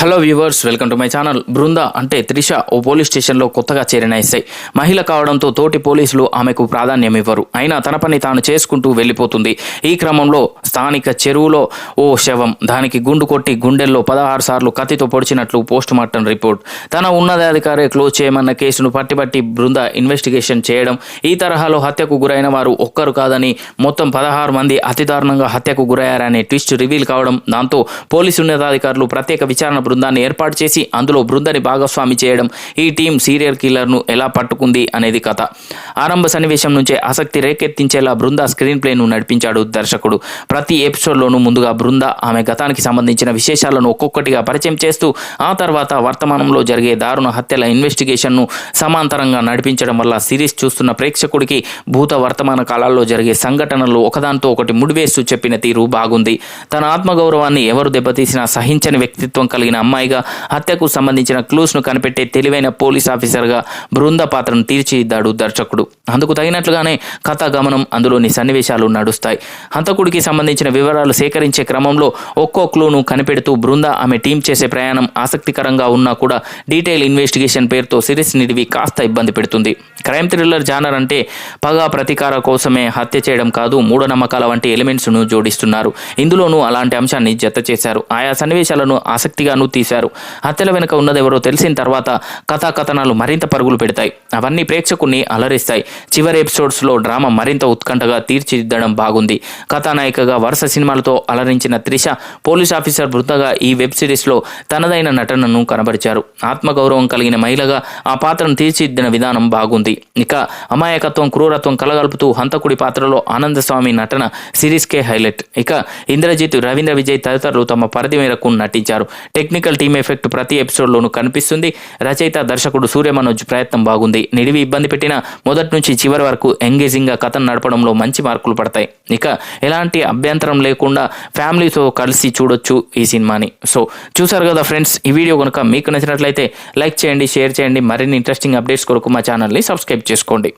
Hello viewers welcome to my channel. Brinda అంటే త్రిష ఓ police స్టేషన్లో కొత్తగా చేరిన ఎస్ఐ. మహిళ కావడంతో తోటి పోలీసులు ఆమెకు ప్రాధాన్యం ఇవ్వరు. అయినా తన పని తాను చేసుకుంటూ వెళ్ళిపోతుంది. ఈ క్రమంలో స్థానిక చెరువులో ఓ శవం దానికి గుండు కొట్టి గుండెల్లో పదహారు సార్లు కత్తితో పొడిచినట్లు పోస్ట్ మార్టం రిపోర్ట్. తన ఉన్నతాధికారి క్లోజ్ చేయమన్న కేసును పట్టిబట్టి బృంద ఇన్వెస్టిగేషన్ చేయడం ఈ తరహాలో హత్యకు గురైన వారు ఒక్కరు కాదని మొత్తం పదహారు మంది అతి దారుణంగా హత్యకు గురయ్యారనే ట్విస్ట్ రివీల్ కావడం దాంతో పోలీసు ఉన్నతాధికారులు ప్రత్యేక విచారణ బృందాన్ని ఏర్పాటు చేసి అందులో బృందని భాగస్వామి చేయడం ఈ టీం సీరియల్ కిల్లర్ను ఎలా పట్టుకుంది అనేది కథ. ఆరంభ సన్నివేశం నుంచే ఆసక్తి రేకెత్తించేలా బృంద స్క్రీన్ ప్లేను నడిపించాడు దర్శకుడు. ప్రతి ఎపిసోడ్లోనూ ముందుగా బృంద ఆమె గతానికి సంబంధించిన విశేషాలను ఒక్కొక్కటిగా పరిచయం చేస్తూ ఆ తర్వాత వర్తమానంలో జరిగే దారుణ హత్యల ఇన్వెస్టిగేషన్ను సమాంతరంగా నడిపించడం వల్ల సిరీస్ చూస్తున్న ప్రేక్షకుడికి భూత వర్తమాన కాలాల్లో జరిగే సంఘటనలు ఒకదానితో ఒకటి ముడివేస్తూ చెప్పిన తీరు బాగుంది. తన ఆత్మగౌరవాన్ని ఎవరు దెబ్బతీసినా సహించని వ్యక్తిత్వం కలిగిన అమ్మాయిగా హత్యకు సంబంధించిన క్లూస్ను కనిపెట్టే తెలివైన పోలీస్ ఆఫీసర్గా బృంద పాత్రను తీర్చిదిద్దాడు దర్శకుడు. అందుకు తగినట్లుగానే కథా గమనం అందులోని సన్నివేశాలు నడుస్తాయి. హంతకుడికి సంబంధించిన వివరాలు సేకరించే క్రమంలో ఒక్కో క్లూను కనిపెడుతూ బృంద ఆమె టీం చేసే ప్రయాణం ఆసక్తికరంగా ఉన్నా కూడా డీటెయిల్ ఇన్వెస్టిగేషన్ పేరుతో సిరీస్ నిడివి కాస్త ఇబ్బంది పెడుతుంది. క్రైమ్ థ్రిల్లర్ జానర్ అంటే పగ ప్రతీకార కోసమే హత్య చేయడం కాదు మూఢనమ్మకాల వంటి ఎలిమెంట్స్ను జోడిస్తున్నారు. ఇందులోనూ అలాంటి అంశాన్ని జత చేశారు. ఆయా సన్నివేశాలను ఆసక్తిగాను తీశారు. హత్యల వెనుక ఉన్నదెవరో తెలిసిన తర్వాత కథా కథనాలు మరింత పరుగులు పెడతాయి. అవన్నీ ప్రేక్షకుల్ని అలరిస్తాయి. చివరి ఎపిసోడ్స్లో డ్రామా మరింత ఉత్కంఠగా తీర్చిదిద్దడం బాగుంది. కథానాయికగా వరుస సినిమాలతో అలరించిన త్రిష పోలీస్ ఆఫీసర్ వృద్ధగా ఈ వెబ్ సిరీస్లో తనదైన నటనను కనబరిచారు. ఆత్మగౌరవం కలిగిన మహిళగా ఆ పాత్రను తీర్చిదిద్దిన విధానం బాగుంది. ఇక అమాయకత్వం క్రూరత్వం కలగలుపుతూ హంతకుడి పాత్రలో ఆనందస్వామి నటన సిరీస్కే హైలైట్. ఇక ఇంద్రజిత్ రవీంద్ర విజయ్ తదితరులు తమ పరిధి మేరకు నటించారు. టెక్నికల్ టీమ్ ఎఫెక్ట్ ప్రతి ఎపిసోడ్లోనూ కనిపిస్తుంది. రచయిత దర్శకుడు సూర్య మనోజ్ ప్రయత్నం బాగుంది. నిడివి ఇబ్బంది పెట్టిన మొదటి నుంచి చివరి వరకు ఎంగేజింగ్గా కథను నడపడంలో మంచి మార్కులు పడతాయి. ఇక ఎలాంటి అభ్యంతరం లేకుండా ఫ్యామిలీతో కలిసి చూడొచ్చు ఈ సినిమాని. సో చూసారు కదా ఫ్రెండ్స్ ఈ వీడియో కనుక మీకు నచ్చినట్లయితే లైక్ చేయండి షేర్ చేయండి. మరిన్ని ఇంట్రెస్టింగ్ అప్డేట్స్ కొరకు మా ఛానల్ని సబ్స్క్రైబ్ చేసుకోండి.